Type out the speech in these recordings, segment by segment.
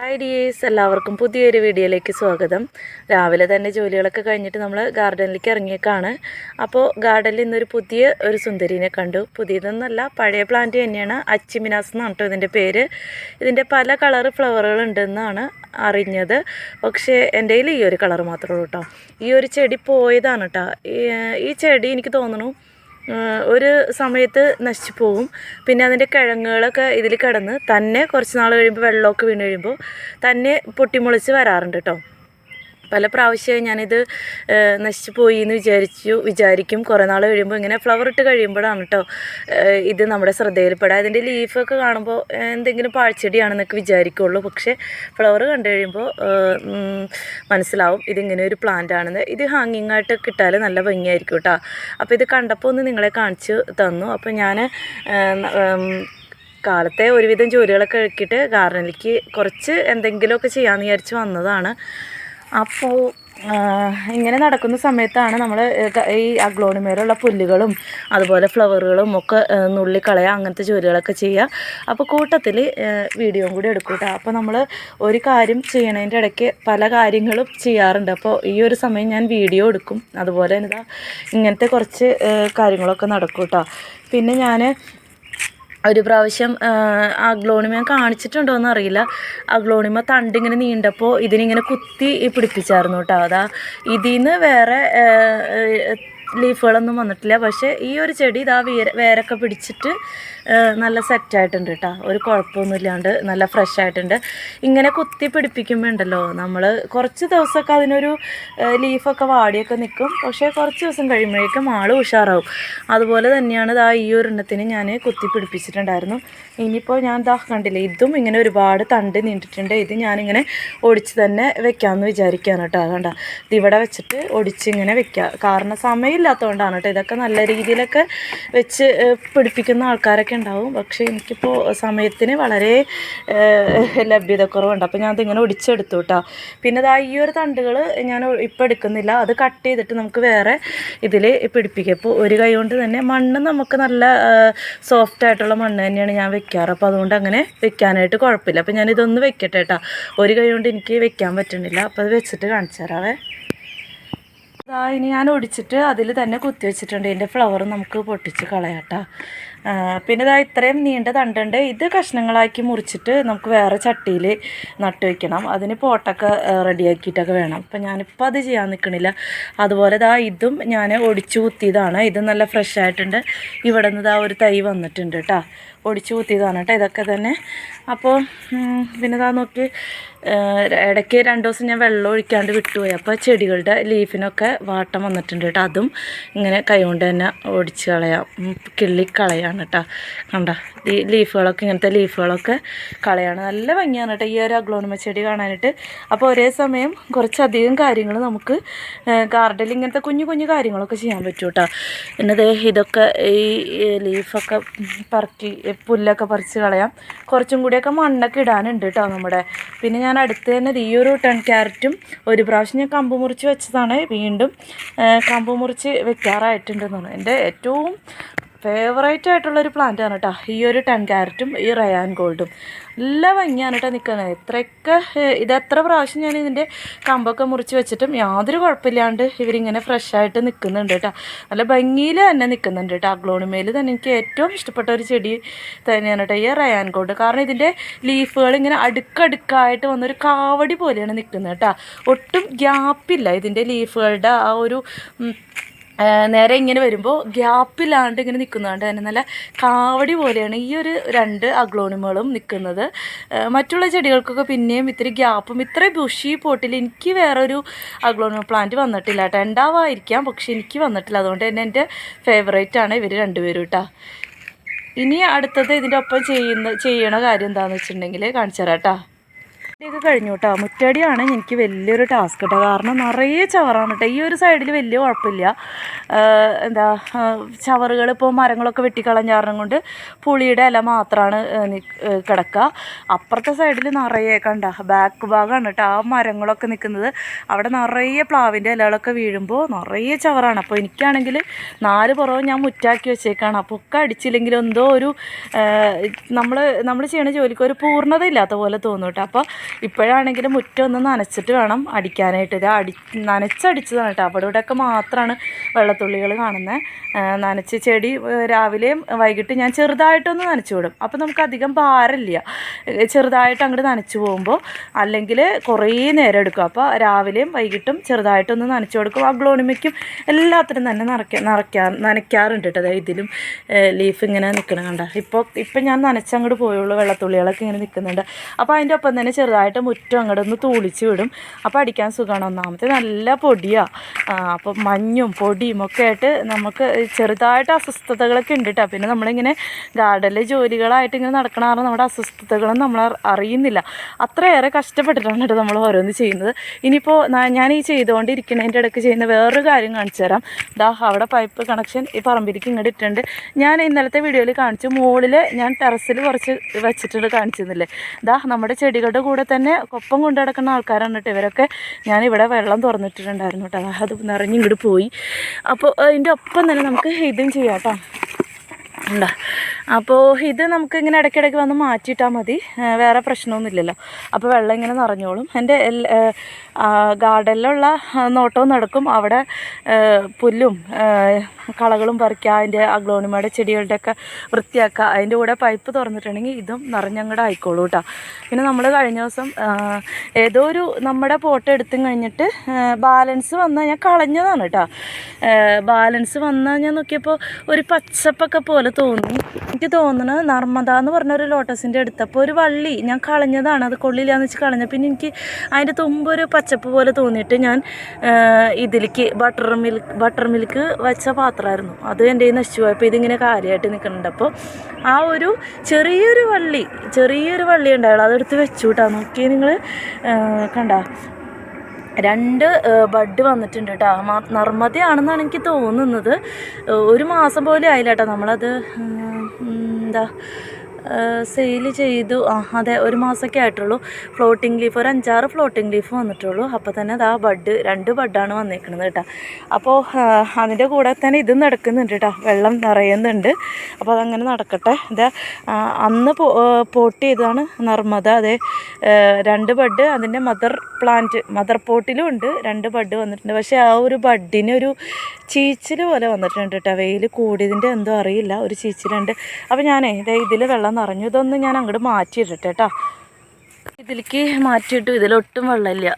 Hi dears എല്ലാവർക്കും പുതിയൊരു വീഡിയോയിലേക്ക് സ്വാഗതം. രാവിലെ തന്നെ ജോലികളൊക്കെ കഴിഞ്ഞിട്ട് നമ്മൾ ഗാർഡനിലേക്ക് ഇറങ്ങിയേക്കാണ്. അപ്പോൾ ഗാർഡനിൽ ഇന്നൊരു പുതിയ ഒരു സുന്ദരീനെ കണ്ടു. പുതിയതൊന്നല്ല പഴയ പ്ലാന്റ് തന്നെയാണ് അച്ചിമിനാസ് എന്നാണ് കേട്ടോ ഇതിന്റെ പേര്. ഇതിന്റെ പല കളർ ഫ്ലവറുകൾ ഉണ്ടെന്നാണ് അറിഞ്ഞത്. പക്ഷേ എന്റെ കയ്യിൽ ഈ ഒരു കളർ മാത്രമേ ഉള്ളൂ കേട്ടോ. ഈ ഒരു ചെടി പോയതാണ് കേട്ടോ. ഈ- ചെടി എനിക്ക് തോന്നുന്നു ഒരു സമയത്ത് നശിച്ചു പോകും പിന്നെ അതിന്റെ കിഴങ്ങുകളൊക്കെ ഇതിൽ കിടന്ന് തന്നെ കുറച്ച് നാൾ കഴിയുമ്പോൾ വെള്ളമൊക്കെ വീണ് കഴിയുമ്പോൾ തന്നെ പൊട്ടിമുളച്ച് വരാറുണ്ട് കേട്ടോ പല പ്രാവശ്യമായി ഞാനിത് നശിച്ചു പോയി എന്ന് വിചാരിച്ചു വിചാരിക്കും. കുറേ നാൾ കഴിയുമ്പോൾ ഇങ്ങനെ ഫ്ലവർ ഇട്ട് കഴിയുമ്പോഴാണ് കേട്ടോ ഇത് നമ്മുടെ ശ്രദ്ധയിൽപ്പെടുക. അതിന്റെ ലീഫൊക്കെ കാണുമ്പോൾ എന്തെങ്കിലും പാഴ്ചെടിയാണെന്നൊക്കെ വിചാരിക്കുള്ളൂ. പക്ഷേ ഫ്ലവർ കണ്ടു കഴിയുമ്പോൾ മനസ്സിലാവും ഇതിങ്ങനെ ഒരു പ്ലാന്റ് ആണെന്ന്. ഇത് ഹാങ്ങിങ് ആയിട്ട് കിട്ടാൽ നല്ല ഭംഗിയായിരിക്കും കേട്ടോ അപ്പോൾ ഇത് കണ്ടപ്പോൾ ഒന്ന് നിങ്ങളെ കാണിച്ച് തന്നു. അപ്പോൾ ഞാൻ കാലത്തെ ഒരുവിധം ജോലികളൊക്കെ ഇറക്കിയിട്ട് ഗാർഡനിലേക്ക് കുറച്ച് എന്തെങ്കിലുമൊക്കെ ചെയ്യാമെന്ന് വിചാരിച്ച് വന്നതാണ്. അപ്പോൾ ഇങ്ങനെ നടക്കുന്ന സമയത്താണ് നമ്മൾ ഈ അഗ്ലോണിമേലുള്ള പുല്ലുകളും അതുപോലെ ഫ്ലവറുകളും ഒക്കെ നുള്ളിക്കളയുക അങ്ങനത്തെ ജോലികളൊക്കെ ചെയ്യുക. അപ്പോൾ കൂട്ടത്തിൽ വീഡിയോയും കൂടി എടുക്കും കേട്ടോ. അപ്പോൾ നമ്മൾ ഒരു കാര്യം ചെയ്യണതിന്റെ ഇടയ്ക്ക് പല കാര്യങ്ങളും ചെയ്യാറുണ്ട്. അപ്പോൾ ഈ ഒരു സമയം ഞാൻ വീഡിയോ എടുക്കും. അതുപോലെ തന്നെ ഇങ്ങനത്തെ കുറച്ച് കാര്യങ്ങളൊക്കെ നടക്കും കേട്ടോ. പിന്നെ ഞാൻ ഒരു പ്രാവശ്യം അഗ്ലോണിമ കാണിച്ചിട്ടുണ്ടോ ആ ഗ്ലോണിമ തണ്ടിങ്ങനെ നീണ്ടപ്പോൾ ഇതിനിങ്ങനെ കുത്തി പിടിപ്പിച്ചായിരുന്നു കേട്ടോ അതാ ഇതിൽ നിന്ന് വേറെ ലീഫുകളൊന്നും വന്നിട്ടില്ല. പക്ഷേ ഈ ഒരു ചെടി ഇതാ വേര വേരൊക്കെ പിടിച്ചിട്ട് ആ, നല്ല സെറ്റായിട്ടുണ്ട് കേട്ടോ ഒരു കുഴപ്പമൊന്നുമില്ലാണ്ട് നല്ല ഫ്രഷ് ആയിട്ടുണ്ട്. ഇങ്ങനെ കുത്തി പിടിപ്പിക്കുമ്പോൾ ഉണ്ടല്ലോ നമ്മൾ കുറച്ച് ദിവസമൊക്കെ അതിനൊരു ലീഫൊക്കെ വാടിയൊക്കെ നിൽക്കും പക്ഷേ കുറച്ച് ദിവസം കഴിയുമ്പോഴേക്കും ആൾ ഉഷാറാവും. അതുപോലെ തന്നെയാണ് ഇതാ ഈ ഒരെണ്ണത്തിന് ഞാൻ കുത്തി പിടിപ്പിച്ചിട്ടുണ്ടായിരുന്നു. ഇനിയിപ്പോൾ ഞാൻ ഇതാ കണ്ടില്ല ഇതും ഇങ്ങനെ ഒരുപാട് തണ്ട് നീണ്ടിട്ടുണ്ട്. ഇത് ഞാനിങ്ങനെ ഒടിച്ച് തന്നെ വെക്കാമെന്ന് വിചാരിക്കുകയാണ് കേട്ടോ അതുകൊണ്ട് ഇതിവിടെ വെച്ചിട്ട് ഒടിച്ച് ഇങ്ങനെ വെക്കുക കാരണം സമയമില്ലാത്തതുകൊണ്ടാണ് കേട്ടോ ഇതൊക്കെ നല്ല രീതിയിലൊക്കെ വെച്ച് പിടിപ്പിക്കുന്ന ആൾക്കാരൊക്കെ ഉണ്ടാവും. പക്ഷേ എനിക്കിപ്പോൾ സമയത്തിന് വളരെ ലഭ്യത ലഭ്യതക്കുറവുണ്ട്. അപ്പോൾ ഞാൻ അതിങ്ങനെ ഒടിച്ചെടുത്തു കേട്ടോ പിന്നെ ഇതാ ഈ ഒരു തണ്ടുകൾ ഞാൻ ഇപ്പോൾ എടുക്കുന്നില്ല. അത് കട്ട് ചെയ്തിട്ട് നമുക്ക് വേറെ ഇതിൽ പിടിപ്പിക്കുക ഇപ്പോൾ ഒരു കൈ കൊണ്ട് തന്നെ മണ്ണ് നമുക്ക് നല്ല സോഫ്റ്റ് ആയിട്ടുള്ള മണ്ണ് തന്നെയാണ് ഞാൻ വെക്കാറ്. അപ്പോൾ അതുകൊണ്ട് അങ്ങനെ വെക്കാനായിട്ട് കുഴപ്പമില്ല. അപ്പോൾ ഞാൻ ഇതൊന്ന് വെക്കട്ടെ കേട്ടോ ഒരു കൈ കൊണ്ട് എനിക്ക് വെക്കാൻ പറ്റുന്നില്ല അപ്പോൾ അത് വെച്ചിട്ട് കാണിച്ചു തരാവേ. അതാ ഇനി ഞാൻ ഒടിച്ചിട്ട് അതിൽ തന്നെ കുത്തി വെച്ചിട്ടുണ്ട്. ഇതിന്റെ ഫ്ലവർ നമുക്ക് പൊട്ടിച്ച് കളയാട്ടോ പിന്നെ ഇതാ ഇത്രയും നീണ്ട തണ്ടുണ്ട്. ഇത് കഷ്ണങ്ങളാക്കി മുറിച്ചിട്ട് നമുക്ക് വേറെ ചട്ടിയിൽ നട്ടു വയ്ക്കണം അതിന് പോട്ടൊക്കെ റെഡിയാക്കിയിട്ടൊക്കെ വേണം. അപ്പം ഞാനിപ്പോൾ അത് ചെയ്യാൻ നിൽക്കണില്ല. അതുപോലെ ഇതാ ഇതും ഞാൻ ഒടിച്ചു കുത്തിയതാണ് ഇത് നല്ല ഫ്രഷ് ആയിട്ടുണ്ട്. ഇവിടെ നിന്ന് ഇതാ ഒരു തൈ വന്നിട്ടുണ്ട് കേട്ടോ ഒടിച്ചു കുത്തിയതാണ് കേട്ടോ ഇതൊക്കെ തന്നെ. അപ്പോൾ പിന്നെ ഇതാ നോക്കി ഇടയ്ക്ക് രണ്ട് ദിവസം ഞാൻ വെള്ളം ഒഴിക്കാണ്ട് വിട്ടുപോയി. അപ്പോൾ ചെടികളുടെ ലീഫിനൊക്കെ വാട്ടം വന്നിട്ടുണ്ട് കേട്ടോ അതും ഇങ്ങനെ കൈ കൊണ്ട് തന്നെ ഒടിച്ച് കളയാം. ഉം, കിള്ളി കളയാണ് കേട്ടോ കണ്ട ഈ ലീഫുകളൊക്കെ ഇങ്ങനത്തെ ലീഫുകളൊക്കെ കളയാണ്. നല്ല ഭംഗിയാണ് കേട്ടോ ഈ ഒരു അഗ്ലോണിമ ചെടി കാണാനായിട്ട്. അപ്പോൾ ഒരേ സമയം കുറച്ചധികം കാര്യങ്ങൾ നമുക്ക് ഗാർഡനിൽ ഇങ്ങനത്തെ കുഞ്ഞു കുഞ്ഞു കാര്യങ്ങളൊക്കെ ചെയ്യാൻ പറ്റും കേട്ടോ എന്നത് ഇതൊക്കെ ഈ ലീഫൊക്കെ പറക്കി പുല്ലൊക്കെ പറിച്ച് കളയാം. കുറച്ചും കൂടിയൊക്കെ മണ്ണൊക്കെ ഇടാനുണ്ട് കേട്ടോ നമ്മുടെ. പിന്നെ ഞാൻ അടുത്ത് തന്നെ ഈ ഒരു ടൺ ക്യാരറ്റും ഒരു പ്രാവശ്യം ഞാൻ കമ്പ് മുറിച്ച് വെച്ചതാണ്. വീണ്ടും കമ്പ് മുറിച്ച് വെക്കാറായിട്ടുണ്ടെന്നാണ് എന്റെ ഏറ്റവും ഫേവറേറ്റ് ആയിട്ടുള്ളൊരു പ്ലാന്റ് ആണ് കേട്ടോ ഈ ഒരു ടെൻ ക്യാരറ്റും ഈ റയാൻ ഗോൾഡും നല്ല ഭംഗിയാണ് കേട്ടോ നിൽക്കുന്നത് എത്രയൊക്കെ ഇതെത്ര പ്രാവശ്യം ഞാൻ ഇതിന്റെ കമ്പൊക്കെ മുറിച്ച് വെച്ചിട്ടും യാതൊരു കുഴപ്പമില്ലാണ്ട് ഇവരിങ്ങനെ ഫ്രഷ് ആയിട്ട് നിൽക്കുന്നുണ്ട് കേട്ടോ നല്ല ഭംഗിയിൽ തന്നെ നിൽക്കുന്നുണ്ട് കേട്ടോ അഗ്ലോണിമയിൽ തന്നെ എനിക്ക് ഏറ്റവും ഇഷ്ടപ്പെട്ട ഒരു ചെടി തന്നെയാണ് കേട്ടോ ഈ റയാൻ ഗോൾഡ് കാരണം ഇതിന്റെ ലീഫുകൾ ഇങ്ങനെ അടുക്കടുക്കായിട്ട് വന്നൊരു കാവടി പോലെയാണ് നിൽക്കുന്നത് കേട്ടോ ഒട്ടും ഗ്യാപ്പില്ല ഇതിന്റെ ലീഫുകളുടെ ആ ഒരു നേരെ ഇങ്ങനെ വരുമ്പോൾ ഗ്യാപ്പില്ലാണ്ട് ഇങ്ങനെ നിൽക്കുന്നതുകൊണ്ട് തന്നെ നല്ല കാവടി പോലെയാണ് ഈ ഒരു രണ്ട് അഗ്ലോണിമകളും നിൽക്കുന്നത് മറ്റുള്ള ചെടികൾക്കൊക്കെ പിന്നെയും ഇത്തിരി ഗ്യാപ്പും ഇത്ര ബുഷി പോട്ടിൽ എനിക്ക് വേറൊരു അഗ്ലോണിമ പ്ലാന്റ് വന്നിട്ടില്ല കേട്ടോ. ഉണ്ടാവായിരിക്കാം പക്ഷെ എനിക്ക് വന്നിട്ടില്ല. അതുകൊണ്ട് തന്നെ എന്റെ ഫേവറേറ്റ് ആണ് ഇവർ രണ്ടുപേരും കേട്ടോ. ഇനി അടുത്തത് ഇതിന്റെ ഒപ്പം ചെയ്യുന്ന ചെയ്യണ കാര്യം എന്താണെന്ന് വെച്ചിട്ടുണ്ടെങ്കിൽ കാണിച്ചു തരാം കേട്ടോ. ഇതൊക്കെ കഴിഞ്ഞു കേട്ടോ മുറ്റടിയാണ് എനിക്ക് വലിയൊരു ടാസ്ക് കേട്ടോ കാരണം നിറയെ ചവറാണ് കേട്ടോ ഈ ഒരു സൈഡിൽ വലിയ കുഴപ്പമില്ല. എന്താ ചവറുകൾ ഇപ്പോൾ മരങ്ങളൊക്കെ വെട്ടിക്കളഞ്ഞ കാരണം കൊണ്ട് പുളിയുടെ ഇല മാത്രമാണ് കിടക്കുക അപ്പുറത്തെ സൈഡിൽ നിറയെ കണ്ട ബാക്ക് ഭാഗമാണ് കേട്ടോ ആ മരങ്ങളൊക്കെ നിൽക്കുന്നത് അവിടെ നിറയെ പ്ലാവിന്റെ ഇലകളൊക്കെ വീഴുമ്പോൾ നിറയെ ചവറാണ്. അപ്പോൾ എനിക്കാണെങ്കിൽ നാല് പുറവും ഞാൻ മുറ്റാക്കി വെച്ചേക്കാണ്. അപ്പോൾ ഒക്കെ അടിച്ചില്ലെങ്കിൽ എന്തോ ഒരു നമ്മൾ നമ്മൾ ചെയ്യണ ജോലിക്ക് ഒരു പൂർണത ഇല്ലാത്ത പോലെ തോന്നും കേട്ടോ അപ്പോൾ ഇപ്പോഴാണെങ്കിൽ മുറ്റം ഒന്ന് നനച്ചിട്ട് വേണം അടിക്കാനായിട്ട്. ഇത് അടി നനച്ചടിച്ചതാണ് കേട്ടോ. അവിടെ ഇവിടെയൊക്കെ മാത്രമാണ് വെള്ളത്തുള്ളികൾ കാണുന്നത്. നനച്ച് ചെടി രാവിലെയും വൈകിട്ട് ഞാൻ ചെറുതായിട്ടൊന്ന് നനച്ചു വിടും. അപ്പോൾ നമുക്ക് അധികം ഭാരമില്ല. ചെറുതായിട്ട് അങ്ങോട്ട് നനച്ചു പോകുമ്പോൾ അല്ലെങ്കിൽ കുറേ നേരം എടുക്കും. അപ്പോൾ രാവിലെയും വൈകിട്ടും ചെറുതായിട്ടൊന്ന് നനച്ചു കൊടുക്കും. ആ ഗ്ലോണിമയ്ക്കും എല്ലാത്തിനും തന്നെ നിറയ്ക്കാൻ നിറയ്ക്കാ നനയ്ക്കാറുണ്ട് കേട്ടോ. ഇതിലും ലീഫ് ഇങ്ങനെ നിൽക്കണം കണ്ട? ഇപ്പോൾ ഇപ്പം ഞാൻ നനച്ചങ്ങോട്ട് പോയുള്ളൂ. വെള്ളത്തുള്ളികളൊക്കെ ഇങ്ങനെ നിൽക്കുന്നുണ്ട് അപ്പോൾ അതിന്റെ ഒപ്പം തന്നെ ചെറുതായിട്ട് മുറ്റം അങ്ങോട്ട് ഒന്ന് തൂളിച്ച് വിടും. അപ്പോൾ അടിക്കാൻ സുഖമാണ് ഒന്നാമത്തെ നല്ല പൊടിയാണ് അപ്പോൾ മഞ്ഞും പൊടിയും ഒക്കെ ആയിട്ട് നമുക്ക് ചെറുതായിട്ട് അസ്വസ്ഥതകളൊക്കെ ഉണ്ട് കേട്ടോ പിന്നെ നമ്മളിങ്ങനെ ഗാർഡനിലെ ജോലികളായിട്ട് ഇങ്ങനെ നടക്കണ നമ്മുടെ അസ്വസ്ഥതകളും നമ്മൾ അറിയുന്നില്ല. അത്രയേറെ കഷ്ടപ്പെട്ടിട്ടാണ് കേട്ടോ നമ്മൾ ഓരോന്ന് ചെയ്യുന്നത്. ഇനിയിപ്പോൾ ഞാൻ ഈ ചെയ്തുകൊണ്ടിരിക്കുന്നതിന്റെ ഇടയ്ക്ക് ചെയ്യുന്ന വേറൊരു കാര്യം കാണിച്ചു തരാം. ദാ അവിടെ പൈപ്പ് കണക്ഷൻ ഈ പറമ്പിലേക്ക് ഇങ്ങോട്ട് ഇട്ടിട്ടുണ്ട്. ഞാൻ ഇന്നലത്തെ വീഡിയോയിൽ കാണിച്ചു. മുകളിൽ ഞാൻ ടെറസിൽ കുറച്ച് വെച്ചിട്ടുണ്ട് കാണിച്ചിരുന്നില്ലേ? ദാ നമ്മുടെ ചെടികളുടെ കൂടെ തന്നെ കൊപ്പം കൊണ്ടു നടക്കുന്ന ആൾക്കാരാണ് കേട്ടോ ഇവരൊക്കെ. ഞാനിവിടെ വെള്ളം തുറന്നിട്ടിട്ടുണ്ടായിരുന്നു കേട്ടോ അത് നിറഞ്ഞ് ഇങ്ങോട്ട് പോയി. അപ്പോൾ അതിന്റെ ഒപ്പം തന്നെ നമുക്ക് ഇതും ചെയ്യാം കേട്ടോ ഉണ്ടാ? അപ്പോൾ ഇത് നമുക്ക് ഇങ്ങനെ ഇടയ്ക്കിടയ്ക്ക് വന്ന് മാറ്റിയിട്ടാൽ മതി. വേറെ പ്രശ്നമൊന്നുമില്ലല്ലോ അപ്പോൾ വെള്ളം ഇങ്ങനെ നിറഞ്ഞോളും. എന്റെ ഗാർഡനിലുള്ള നോട്ടവും നടക്കും. അവിടെ പുല്ലും കളകളും പറിക്കുക അതിന്റെ അഗ്ലോണിമയുടെ ചെടികളുടെയൊക്കെ വൃത്തിയാക്കുക അതിന്റെ കൂടെ പൈപ്പ് തുറന്നിട്ടുണ്ടെങ്കിൽ ഇതും നിറഞ്ഞങ്ങടെ ആയിക്കോളൂ കേട്ടോ. പിന്നെ നമ്മൾ കഴിഞ്ഞ ദിവസം ഏതോ ഒരു നമ്മുടെ പോട്ട് എടുത്തും കഴിഞ്ഞിട്ട് ബാലൻസ് വന്നാൽ ഞാൻ കളഞ്ഞതാണ് കേട്ടോ. ബാലൻസ് വന്നാൽ ഞാൻ നോക്കിയപ്പോൾ ഒരു പച്ചപ്പൊക്കെ പോലെ തോന്നി. എനിക്ക് തോന്നുന്നത് നർമ്മദ എന്ന് പറഞ്ഞൊരു ലോട്ടസിന്റെ എടുത്തപ്പോൾ ഒരു വള്ളി ഞാൻ കളഞ്ഞതാണ്. അത് കൊള്ളില്ലാന്ന് വെച്ച് കളഞ്ഞ. പിന്നെ എനിക്ക് അതിന്റെ തുമ്പ് ഒരു പച്ചപ്പ് പോലെ തോന്നിയിട്ട് ഞാൻ ഇതിലേക്ക് ബട്ടർ മിൽക്ക് ബട്ടർ മിൽക്ക് വെച്ച പാത്രമായിരുന്നു അത് എന്റെ കയ്യിൽ നശിച്ചു പോയപ്പോൾ ഇതിങ്ങനെ കാര്യമായിട്ട് നിൽക്കുന്നുണ്ട്. അപ്പോൾ ആ ഒരു ചെറിയൊരു വള്ളി ചെറിയൊരു വള്ളി ഉണ്ടായുള്ളൂ അതെടുത്ത് വെച്ചു കേട്ടോ നോക്കി നിങ്ങൾ കണ്ട. രണ്ട് ബഡ് വന്നിട്ടുണ്ട് കേട്ടോ. നർമ്മദയാണെന്നാണ് എനിക്ക് തോന്നുന്നത്. ഒരു മാസം പോലെ ആയില്ല കേട്ടോ നമ്മളത് എന്താ സെയിൽ ചെയ്തു. ആ അതെ ഒരു മാസമൊക്കെ ആയിട്ടുള്ളൂ. ഫ്ലോട്ടിംഗ് ലീഫ് ഒരു അഞ്ചാറ് ഫ്ലോട്ടിംഗ് ലീഫ് വന്നിട്ടുള്ളൂ. അപ്പോൾ തന്നെ അത് ആ ബഡ് രണ്ട് ബഡാണ് വന്നിരിക്കുന്നത് കേട്ടോ. അപ്പോൾ അതിന്റെ കൂടെ തന്നെ ഇത് നടക്കുന്നുണ്ട് കേട്ടോ. വെള്ളം നിറയുന്നുണ്ട്. അപ്പോൾ അതങ്ങനെ നടക്കട്ടെ. ഇത് അന്ന് പോട്ട് ചെയ്തതാണ് നർമ്മദ. അതെ രണ്ട് ബഡ് അതിന്റെ മദർ പ്ലാന്റ് മദർ പോട്ടിലും ഉണ്ട്. രണ്ട് ബഡ് വന്നിട്ടുണ്ട്. പക്ഷേ ആ ഒരു ബഡിനൊരു ചീച്ചിൽ പോലെ വന്നിട്ടുണ്ട് കേട്ടോ വെയിൽ കൂടിയതിന്റെ എന്തോ അറിയില്ല. ഒരു ചീച്ചിലുണ്ട്. അപ്പോൾ ഞാനേ ഇതേ ഇതിൽ വെള്ളം നിറഞ്ഞു. ഇതൊന്ന് ഞാൻ അങ്ങോട്ട് മാറ്റിയിട്ടിട്ട് കേട്ടോ ഇതിലേക്ക് മാറ്റിയിട്ടു ഇതിലൊട്ടും വെള്ളമില്ല.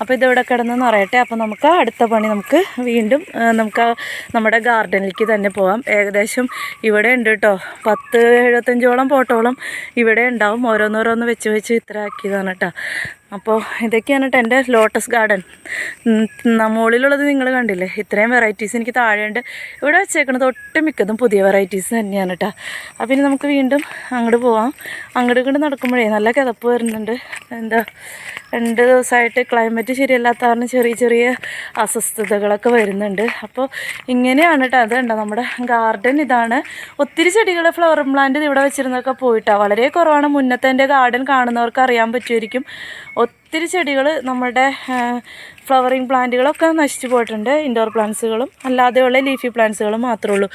അപ്പോൾ ഇതിവിടെ കിടന്ന് നിറയട്ടെ. അപ്പോൾ നമുക്ക് അടുത്ത പണി നമുക്ക് വീണ്ടും നമുക്ക് നമ്മുടെ ഗാർഡനിലേക്ക് തന്നെ പോകാം ഏകദേശം ഇവിടെ ഉണ്ട് കേട്ടോ പത്ത് എഴുപത്തഞ്ചോളം പോട്ടോളം ഇവിടെ ഉണ്ടാവും. ഓരോന്നോരോന്ന് വെച്ച് വെച്ച് ഇത്ര ആക്കിയതാണ് കേട്ടോ അപ്പോൾ ഇതൊക്കെയാണ് കേട്ടോ എന്റെ ലോട്ടസ് ഗാർഡൻ മുകളിലുള്ളത് നിങ്ങൾ കണ്ടില്ലേ? ഇത്രയും വെറൈറ്റീസ് എനിക്ക് താഴെയുണ്ട്. ഇവിടെ വെച്ചേക്കണത് ഒട്ടുമിക്കതും പുതിയ വെറൈറ്റീസ് തന്നെയാണ് കേട്ടോ അപ്പം ഇനി നമുക്ക് വീണ്ടും അങ്ങോട്ട് പോവാം. അങ്ങോട്ട് ഇങ്ങോട്ട് നടക്കുമ്പോഴേ നല്ല കിതപ്പ് വരുന്നുണ്ട്. എന്താ രണ്ട് ദിവസമായിട്ട് ക്ലൈമറ്റ് ശരിയല്ലാത്ത കാരണം ചെറിയ ചെറിയ അസ്വസ്ഥതകളൊക്കെ വരുന്നുണ്ട്. അപ്പോൾ ഇങ്ങനെയാണ് കേട്ടോ അതുണ്ടോ നമ്മുടെ ഗാർഡൻ ഇതാണ്. ഒത്തിരി ചെടികൾ ഫ്ലവർ പ്ലാന്റ് ഇവിടെ വെച്ചിരുന്നൊക്കെ പോയിട്ടാണ് വളരെ കുറവാണ്. മുന്നത്തെ എന്റെ ഗാർഡൻ കാണുന്നവർക്ക് അറിയാൻ പറ്റുമായിരിക്കും. ഒത്തിരി ചെടികൾ നമ്മുടെ ഫ്ലവറിങ് പ്ലാന്റുകളൊക്കെ നശിച്ചു പോയിട്ടുണ്ട്. ഇൻഡോർ പ്ലാന്റ്സുകളും അല്ലാതെയുള്ള ലീഫി പ്ലാന്റ്സുകളും മാത്രമേ ഉള്ളൂ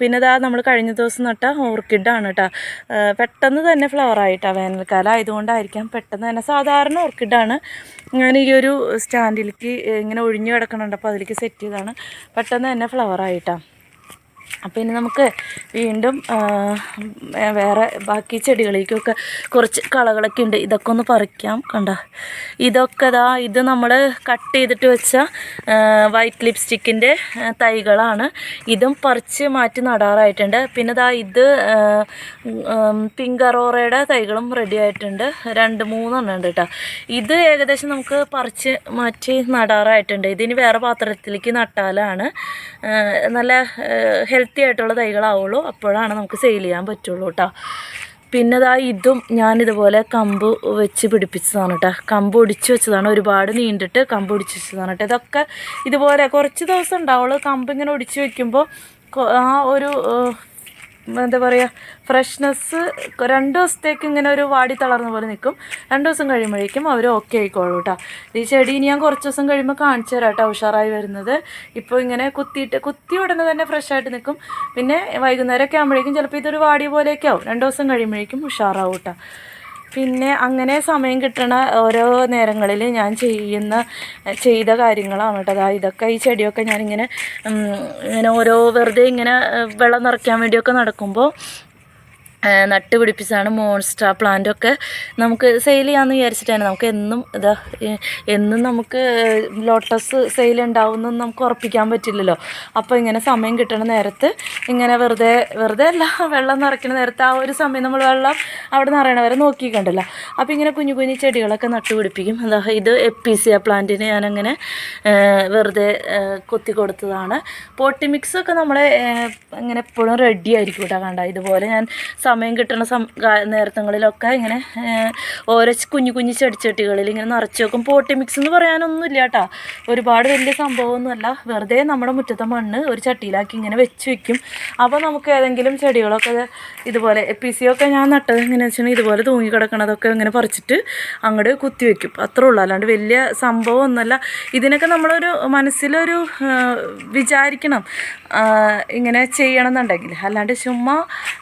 പിന്നെ ഇതാ നമ്മൾ കഴിഞ്ഞ ദിവസം നട്ട ഓർക്കിഡാണ് കേട്ടോ പെട്ടെന്ന് തന്നെ ഫ്ലവറായിട്ടാണ് വേനൽക്കാലം ആയതുകൊണ്ടായിരിക്കാം പെട്ടെന്ന് തന്നെ. സാധാരണ ഓർക്കിഡാണ് ഞാൻ ഈ ഒരു സ്റ്റാൻഡിലേക്ക് ഇങ്ങനെ ഒഴിഞ്ഞു കിടക്കണുണ്ട്. അപ്പോൾ അതിലേക്ക് സെറ്റ് ചെയ്താണ്. പെട്ടെന്ന് തന്നെ ഫ്ലവർ ആയിട്ടാണ് അപ്പോൾ ഇനി നമുക്ക് വീണ്ടും വേറെ ബാക്കി ചെടികളിലേക്കൊക്കെ കുറച്ച് കളകളൊക്കെ ഉണ്ട്. ഇതൊക്കെ ഒന്ന് പറിക്കാം. കണ്ട? ഇതൊക്കെ ദാ ഇത് നമ്മൾ കട്ട് ചെയ്തിട്ട് വെച്ച വൈറ്റ് ലിപ്സ്റ്റിക്കിന്റെ തൈകളാണ്. ഇതും പറിച്ച് മാറ്റി നടാറായിട്ടുണ്ട്. പിന്നെ ദാ ഇത് പിങ്ക് അറോറയുടെ തൈകളും റെഡി ആയിട്ടുണ്ട്. രണ്ട് മൂന്നെണ്ണം ഉണ്ട് കേട്ടോ ഇത് ഏകദേശം നമുക്ക് പറിച്ച് മാറ്റി നടാറായിട്ടുണ്ട്. ഇതിന് വേറെ പാത്രത്തിലേക്ക് നട്ടാലാണ് നല്ല ഹെൽത്തി ആയിട്ടുള്ള തൈകളാവുള്ളൂ. അപ്പോഴാണ് നമുക്ക് സെയിൽ ചെയ്യാൻ പറ്റുള്ളൂ കേട്ടോ പിന്നെ ദാ ഇതും ഞാനിതുപോലെ കമ്പ് വെച്ച് പിടിപ്പിച്ചതാണ് കേട്ടോ കമ്പ് ഒടിച്ച് വെച്ചതാണ്. ഒരുപാട് നീണ്ടിട്ട് കമ്പ് ഒടിച്ച് വെച്ചതാണ് കേട്ടോ ഇതൊക്കെ ഇതുപോലെ കുറച്ച് ദിവസം ഉണ്ടാവുള്ളൂ കമ്പ് ഇങ്ങനെ ഒടിച്ച് വെക്കുമ്പോൾ ആ ഒരു എന്താ പറയുക ഫ്രഷ്നെസ് രണ്ട് ദിവസത്തേക്ക് ഇങ്ങനെ ഒരു വാടി തളർന്ന പോലെ നിൽക്കും രണ്ട് ദിവസം കഴിയുമ്പോഴേക്കും അവർ ഓക്കെ ആയിക്കോളൂ കേട്ടോ ഈ ചെടി ഞാൻ കുറച്ച് ദിവസം കഴിയുമ്പോൾ കാണിച്ചു തരാം കേട്ടോ ഉഷാറായി വരുന്നത്. ഇപ്പോൾ ഇങ്ങനെ കുത്തിയിട്ട് കുത്തി ഉടനെ തന്നെ ഫ്രഷ് ആയിട്ട് നിൽക്കും പിന്നെ വൈകുന്നേരമൊക്കെ ആകുമ്പോഴേക്കും ചിലപ്പോൾ ഇതൊരു വാടി പോലെയൊക്കെ ആവും. രണ്ട് ദിവസം കഴിയുമ്പോഴേക്കും ഉഷാറാവും കേട്ടോ പിന്നെ അങ്ങനെ സമയം കിട്ടണ ഓരോ നേരങ്ങളിൽ ഞാൻ ചെയ്യുന്ന ചെയ്ത കാര്യങ്ങളാണ് കേട്ടോ. അതാ ഇതൊക്കെ ഈ ചെടിയൊക്കെ ഞാനിങ്ങനെ ഇങ്ങനെ ഓരോ വെറുതെ ഇങ്ങനെ വെള്ളം നിറയ്ക്കാൻ വേണ്ടിയൊക്കെ നടക്കുമ്പോൾ ഏഹ് മോൺസ്ട്രാ പ്ലാന്റൊക്കെ. നമുക്ക് സെയിൽ ചെയ്യാമെന്ന് വിചാരിച്ചിട്ടാണ്. നമുക്ക് എന്നും ഇതാ എന്നും നമുക്ക് ലോട്ടസ് സെയിൽ ഉണ്ടാവുമെന്നൊന്നും നമുക്ക് ഉറപ്പിക്കാൻ പറ്റില്ലല്ലോ. അപ്പോൾ ഇങ്ങനെ സമയം കിട്ടണ നേരത്ത് ഇങ്ങനെ വെറുതെ വെറുതെ അല്ല വെള്ളം നിറയ്ക്കണ നേരത്ത് ആ ഒരു സമയം നമ്മൾ വെള്ളം അവിടെ നിറയണവരെ നോക്കിക്കണ്ടല്ലോ. അപ്പോൾ ഇങ്ങനെ കുഞ്ഞു കുഞ്ഞു ചെടികളൊക്കെ നട്ടുപിടിപ്പിക്കും. അതാ ഇത് എപ്പീസിയ പ്ലാന്റിന് ഞാനങ്ങനെ വെറുതെ കൊത്തി കൊടുത്തതാണ്. പോട്ടി മിക്സ് ഒക്കെ നമ്മളെ ഇങ്ങനെ എപ്പോഴും റെഡി ആയിരിക്കും കേട്ടോ കണ്ട. ഇതുപോലെ ഞാൻ കിട്ടുന്ന സം നേരത്തങ്ങളിലൊക്കെ ഇങ്ങനെ ഓരോ കുഞ്ഞു കുഞ്ഞു ചെടിച്ചട്ടികളിൽ ഇങ്ങനെ നിറച്ച് വെക്കും. പോട്ടി മിക്സ് എന്ന് പറയാനൊന്നുമില്ല കേട്ടോ. ഒരുപാട് വലിയ സംഭവമൊന്നുമല്ല. വെറുതെ നമ്മുടെ മുറ്റത്തെ മണ്ണ് ഒരു ചട്ടിയിലാക്കി ഇങ്ങനെ വെച്ച് വെക്കും. അപ്പോൾ നമുക്ക് ഏതെങ്കിലും ചെടികളൊക്കെ ഇതുപോലെ പി സി ഒക്കെ ഞാൻ നട്ടത് എങ്ങനെയാണെന്ന് വെച്ചിട്ടുണ്ടെങ്കിൽ ഇതുപോലെ തൂങ്ങി കിടക്കണതൊക്കെ ഇങ്ങനെ പറിച്ചിട്ട് അങ്ങോട്ട് കുത്തി വെക്കും. അത്രേ ഉള്ളൂ. അല്ലാണ്ട് വലിയ സംഭവമൊന്നുമല്ല. ഇതിനൊക്കെ നമ്മളൊരു മനസ്സിലൊരു വിചാരിക്കണം ഇങ്ങനെ ചെയ്യണം എന്നുണ്ടെങ്കിൽ അല്ലാണ്ട് ചുമ്മാ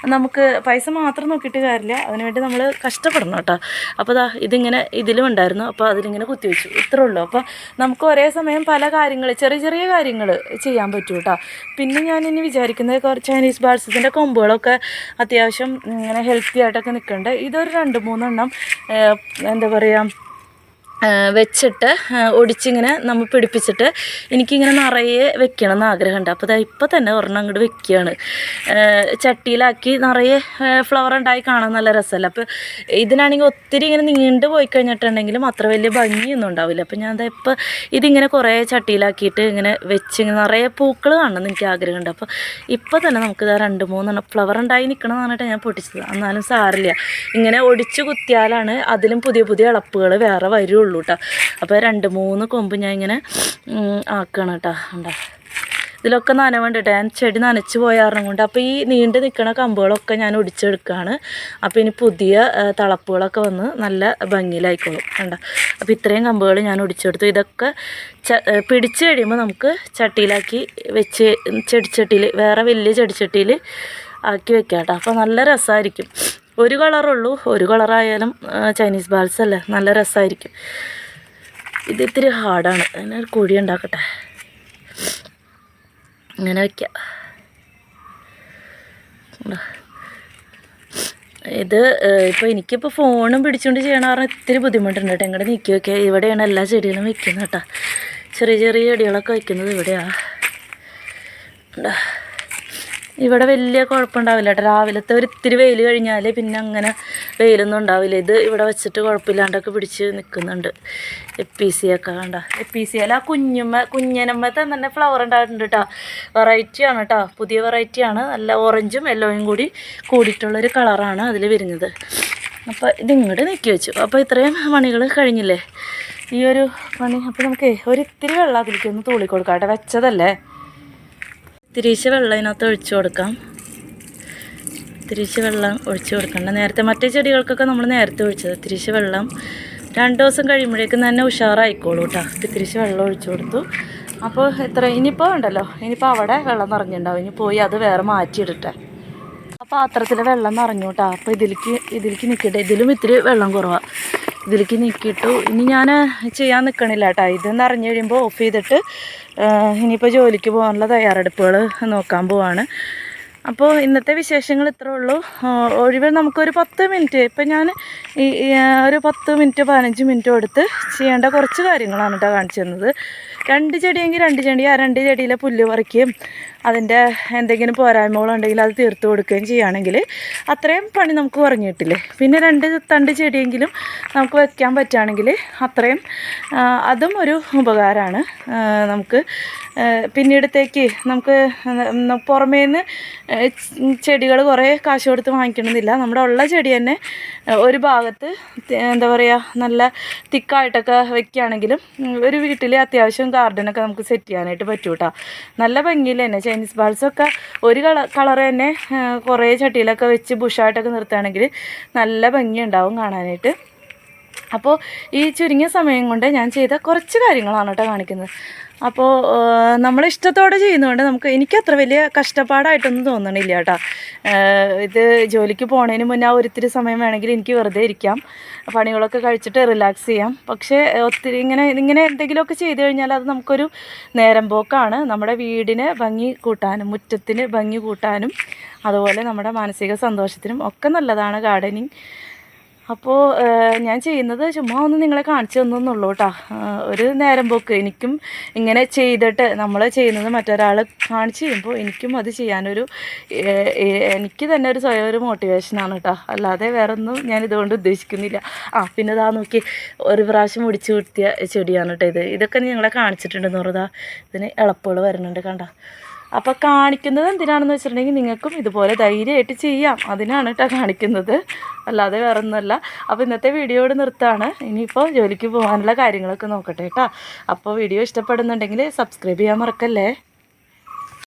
നമുക്ക് പൈസ മാത്രം നോക്കിയിട്ട് കാര്യമില്ല. അതിനുവേണ്ടി നമ്മൾ കഷ്ടപ്പെടണം കേട്ടോ. അപ്പോൾ ദാ ഇതിങ്ങനെ ഇതിലും ഉണ്ടായിരുന്നു. അപ്പോൾ അതിലിങ്ങനെ കുത്തി വെച്ചു. ഇത്രേ ഉള്ളൂ. അപ്പോൾ നമുക്ക് ഒരേ സമയം പല കാര്യങ്ങൾ ചെറിയ ചെറിയ കാര്യങ്ങൾ ചെയ്യാൻ പറ്റും കേട്ടോ. പിന്നെ ഞാൻ ഇനി വിചാരിക്കുന്നത് കുറച്ച് ചൈനീസ് ബാൾസത്തിന്റെ കൊമ്പുകളൊക്കെ അത്യാവശ്യം ഇങ്ങനെ ഹെൽത്തി ആയിട്ടൊക്കെ നിൽക്കുന്നുണ്ട് ഇതൊരു രണ്ട് മൂന്നെണ്ണം എന്താ പറയുക വെച്ചിട്ട് ഒടിച്ചിങ്ങനെ നമ്മൾ പിടിപ്പിച്ചിട്ട് എനിക്കിങ്ങനെ നിറയെ വെക്കണം എന്ന് ആഗ്രഹമുണ്ട്. അപ്പോൾ ദാ ഇപ്പോൾ തന്നെ ഒരെണ്ണം അങ്ങോട്ട് വെക്കുകയാണ്. ചട്ടിയിലാക്കി നിറയെ ഫ്ലവർ ഉണ്ടായി കാണാൻ നല്ല രസമല്ല? അപ്പോൾ ഇതിനാണെങ്കിൽ ഒത്തിരി ഇങ്ങനെ നീണ്ടു പോയി കഴിഞ്ഞിട്ടുണ്ടെങ്കിലും അത്ര വലിയ ഭംഗിയൊന്നും ഉണ്ടാവില്ല. അപ്പോൾ ഞാൻ ദാ ഇപ്പോൾ ഇതിങ്ങനെ കുറേ ചട്ടിയിലാക്കിയിട്ട് ഇങ്ങനെ വെച്ച് ഇങ്ങനെ നിറയെ പൂക്കൾ കാണണമെന്ന് എനിക്ക് ആഗ്രഹമുണ്ട്. അപ്പോൾ ഇപ്പോൾ തന്നെ നമുക്ക് ഇതാ രണ്ട് മൂന്നെണ്ണം ഫ്ലവർ ഉണ്ടായി നിൽക്കണം എന്ന് പറഞ്ഞിട്ട് ഞാൻ പൊട്ടിച്ചത്. എന്നാലും സാറില്ല ഇങ്ങനെ ഒടിച്ചു കുത്തിയാലാണ് അതിലും പുതിയ പുതിയ ഇളപ്പുകൾ വേറെ വരുള്ളൂ. കേട്ടോ അപ്പോൾ രണ്ട് മൂന്ന് കൊമ്പ് ഞാൻ ഇങ്ങനെ ആക്കണം കേട്ടോ ഉണ്ടാ ഇതിലൊക്കെ നനവേണ്ട ഞാൻ ചെടി നനച്ച് പോയ കാരണം കൊണ്ട് അപ്പോൾ ഈ നീണ്ടു നിൽക്കുന്ന കമ്പുകളൊക്കെ ഞാൻ ഒടിച്ചെടുക്കുകയാണ് അപ്പോൾ ഇനി പുതിയ തളപ്പുകളൊക്കെ വന്ന് നല്ല ഭംഗിയിലായിക്കോളും. കണ്ട. അപ്പോൾ ഇത്രയും കമ്പുകൾ ഞാൻ ഒടിച്ചെടുത്തു. ഇതൊക്കെ പിടിച്ച് കഴിയുമ്പോൾ നമുക്ക് ചട്ടിയിലാക്കി വെച്ച് ചെടിച്ചട്ടിയിൽ വേറെ വലിയ ചെടിച്ചട്ടിയിൽ ആക്കി വെക്കാം കേട്ടോ അപ്പോൾ നല്ല രസമായിരിക്കും ഒരു കളറുള്ളൂ. ഒരു കളറായാലും ചൈനീസ് ബാൽസ് അല്ലേ? നല്ല രസമായിരിക്കും ഇത് ഇത്തിരി ഹാർഡാണ്. അങ്ങനെ ഒരു കുഴി ഉണ്ടാക്കട്ടെ. ഇങ്ങനെ വയ്ക്കാം? ഇത് ഇപ്പോൾ എനിക്കിപ്പോൾ ഫോണും പിടിച്ചുകൊണ്ട് ചെയ്യണ കാരണം ഇത്തിരി ബുദ്ധിമുട്ടുണ്ട് കേട്ടോ. ഇങ്ങോട്ട് നിൽക്കുകയൊക്കെ ഇവിടെയാണ് എല്ലാ ചെടികളും വെക്കുന്നത് കേട്ടോ. ചെറിയ ചെറിയ ചെടികളൊക്കെ വയ്ക്കുന്നത് ഇവിടെയാണ്? ഇവിടെ വലിയ കുഴപ്പമുണ്ടാവില്ല കേട്ടോ. രാവിലത്തെ ഒരു ഇത്തിരി വെയിൽ കഴിഞ്ഞാൽ പിന്നെ അങ്ങനെ വെയിലൊന്നും ഉണ്ടാവില്ല. ഇത് ഇവിടെ വെച്ചിട്ട് കുഴപ്പമില്ലാണ്ടൊക്കെ പിടിച്ച് നിൽക്കുന്നുണ്ട്. എപ്പി സി ഒക്കെ കണ്ട? എപ്പി സി അല്ല കുഞ്ഞുമ്മ കുഞ്ഞനമ്മത്തെ തന്നെ ഫ്ലവർ ഉണ്ടായിട്ടുണ്ട് കേട്ടോ. വെറൈറ്റിയാണ് കേട്ടോ. പുതിയ വെറൈറ്റിയാണ് നല്ല ഓറഞ്ചും യെല്ലോയും കൂടി കൂടിയിട്ടുള്ളൊരു കളറാണ് അതിൽ വരുന്നത്. അപ്പോൾ ഇത് ഇങ്ങോട്ട് നീക്കി വെച്ചു. അപ്പോൾ ഇത്രയും പണികൾ കഴിഞ്ഞില്ലേ? ഈ ഒരു പണി അപ്പോൾ നമുക്ക് ഒരിത്തിരി വെള്ളം അതിലേക്ക് ഒന്ന് തൂളി കൊടുക്കാം കേട്ടോ. വെച്ചതല്ലേ? തിരിച്ച് വെള്ളം ഇതിനകത്ത് ഒഴിച്ചു കൊടുക്കാം. തിരിച്ച് വെള്ളം ഒഴിച്ചു കൊടുക്കണ്ട. നേരത്തെ മറ്റേ ചെടികൾക്കൊക്കെ നമ്മൾ നേരത്തെ ഒഴിച്ചത്. തിരിച്ച് വെള്ളം രണ്ട് ദിവസം കഴിയുമ്പോഴേക്കും തന്നെ ഉഷാറായിക്കോളൂ കേട്ടോ തിരിച്ച് വെള്ളം ഒഴിച്ചു കൊടുത്തു. അപ്പോൾ എത്ര? ഇനിയിപ്പോൾ ഉണ്ടല്ലോ. ഇനിയിപ്പോൾ അവിടെ വെള്ളം നിറഞ്ഞിട്ടുണ്ടാവും ഇനി പോയി അത് വേറെ മാറ്റിയിടട്ടെ. ആ പാത്രത്തിൽ വെള്ളം നിറഞ്ഞു കേട്ടോ അപ്പോൾ ഇതിലേക്ക് ഇതിലേക്ക് നിൽക്കട്ടെ ഇതിലും ഇത്തിരി വെള്ളം കുറവാണ് ഇതിലേക്ക് നീക്കിയിട്ടു. ഇനി ഞാൻ ചെയ്യാൻ നിൽക്കണില്ല കേട്ടോ ഇതെന്ന് അറിഞ്ഞു കഴിയുമ്പോൾ ഓഫ് ചെയ്തിട്ട് ഇനിയിപ്പോൾ ജോലിക്ക് പോകാനുള്ള തയ്യാറെടുപ്പുകൾ നോക്കാൻ പോവാണ്. അപ്പോൾ ഇന്നത്തെ വിശേഷങ്ങൾ ഇത്രേ ഉള്ളൂ. ഒഴിവിൽ ഒഴിവ് നമുക്കൊരു പത്ത് മിനിറ്റ്. ഇപ്പം ഞാൻ ഈ, ഒരു പത്ത് മിനിറ്റ് പതിനഞ്ച് മിനിറ്റ് എടുത്ത് ചെയ്യേണ്ട കുറച്ച് കാര്യങ്ങളാണ് കേട്ടോ കാണിച്ചു തന്നത്. രണ്ട് ചെടിയെങ്കിൽ രണ്ട് ചെടി ആ രണ്ട് ചെടിയിലെ പുല്ല് പറിക്കുകയും അതിന്റെ എന്തെങ്കിലും പോരായ്മകളുണ്ടെങ്കിൽ അത് തീർത്ത് കൊടുക്കുകയും ചെയ്യുകയാണെങ്കിൽ അത്രയും പണി നമുക്ക് കുറഞ്ഞു കിട്ടില്ലേ പിന്നെ രണ്ട് തണ്ട് ചെടിയെങ്കിലും നമുക്ക് വയ്ക്കാൻ പറ്റുകയാണെങ്കിൽ അത്രയും അതും ഒരു ഉപകാരമാണ്. നമുക്ക് പിന്നീടത്തേക്ക് നമുക്ക് പുറമേ നിന്ന് ചെടികൾ കുറേ കാശ് കൊടുത്ത് വാങ്ങിക്കണമെന്നില്ല. നമ്മുടെ ഉള്ള ചെടി തന്നെ ഒരു ഭാഗത്ത് എന്താ പറയുക നല്ല തിക്കായിട്ടൊക്കെ വെക്കുകയാണെങ്കിലും ഒരു വീട്ടിൽ അത്യാവശ്യം ഗാർഡനൊക്കെ നമുക്ക് സെറ്റ് ചെയ്യാനായിട്ട് പറ്റും കേട്ടോ നല്ല ഭംഗിയിൽ തന്നെ ചൈനീസ് ബാൾസൊക്കെ ഒരു കള കളർ തന്നെ കുറേ ചട്ടിയിലൊക്കെ വെച്ച് ബുഷായിട്ടൊക്കെ നിർത്തുകയാണെങ്കിൽ നല്ല ഭംഗി ഉണ്ടാവും കാണാനായിട്ട്. അപ്പോൾ ഈ ചുരുങ്ങിയ സമയം കൊണ്ട് ഞാൻ ചെയ്ത കുറച്ച് കാര്യങ്ങളാണ് കേട്ടോ കാണിക്കുന്നത്. അപ്പോൾ നമ്മൾ ഇഷ്ടത്തോടെ ചെയ്യുന്നതുകൊണ്ട് നമുക്ക് എനിക്ക് അത്ര വലിയ കഷ്ടപ്പാടായിട്ടൊന്നും തോന്നണില്ല കേട്ടോ. ഇത് ജോലിക്ക് പോണതിന് മുന്നേ ഒരിത്തിരി സമയം വേണമെങ്കിൽ എനിക്ക് വെറുതെ ഇരിക്കാം. പണികളൊക്കെ കഴിച്ചിട്ട് റിലാക്സ് ചെയ്യാം. പക്ഷേ ഒത്തിരി ഇങ്ങനെ ഇങ്ങനെ എന്തെങ്കിലുമൊക്കെ ചെയ്തു കഴിഞ്ഞാൽ അത് നമുക്കൊരു നേരം പോക്കാണ്. നമ്മുടെ വീടിന് ഭംഗി കൂട്ടാനും മുറ്റത്തിന് ഭംഗി കൂട്ടാനും അതുപോലെ നമ്മുടെ മാനസിക സന്തോഷത്തിനും ഒക്കെ നല്ലതാണ് ഗാർഡനിങ് അപ്പോൾ ഞാൻ ചെയ്യുന്നത് ചുമ്മാ ഒന്ന് നിങ്ങളെ കാണിച്ചു തന്നുള്ളൂ കേട്ടോ ഒരു നേരം പോക്ക്. എനിക്കും ഇങ്ങനെ ചെയ്തിട്ട് നമ്മൾ ചെയ്യുന്നത് മറ്റൊരാൾ കാണിച്ചു ചെയ്യുമ്പോൾ എനിക്കും അത് ചെയ്യാനൊരു എനിക്ക് തന്നെ ഒരു സ്വയം ഒരു മോട്ടിവേഷനാണ് കേട്ടോ അല്ലാതെ വേറെ ഒന്നും ഞാൻ ഇതുകൊണ്ട് ഉദ്ദേശിക്കുന്നില്ല. ആ പിന്നെ ഇതാ നോക്കി ഒരു പ്രാവശ്യം മുടിച്ചു കൂട്ടിയ ചെടിയാണ് കേട്ടോ ഇത്. ഇതൊക്കെ നിങ്ങളെ കാണിച്ചിട്ടുണ്ടെന്ന് പറഞ്ഞതാ ഇതിന് ഇളപ്പുകൾ വരുന്നുണ്ട് കണ്ട. അപ്പോൾ കാണിക്കുന്നത് എന്തിനാണെന്ന് വെച്ചിട്ടുണ്ടെങ്കിൽ നിങ്ങൾക്കും ഇതുപോലെ ധൈര്യമായിട്ട് ചെയ്യാം. അതിനാണ് കേട്ടോ കാണിക്കുന്നത്. അല്ലാതെ വേറെ ഒന്നുമല്ല അപ്പോൾ ഇന്നത്തെ വീഡിയോയോട് നിർത്താണ്. ഇനിയിപ്പോൾ ജോലിക്ക് പോകാനുള്ള കാര്യങ്ങളൊക്കെ നോക്കട്ടെ കേട്ടോ അപ്പോൾ വീഡിയോ ഇഷ്ടപ്പെടുന്നുണ്ടെങ്കിൽ സബ്സ്ക്രൈബ് ചെയ്യാൻ മറക്കല്ലേ?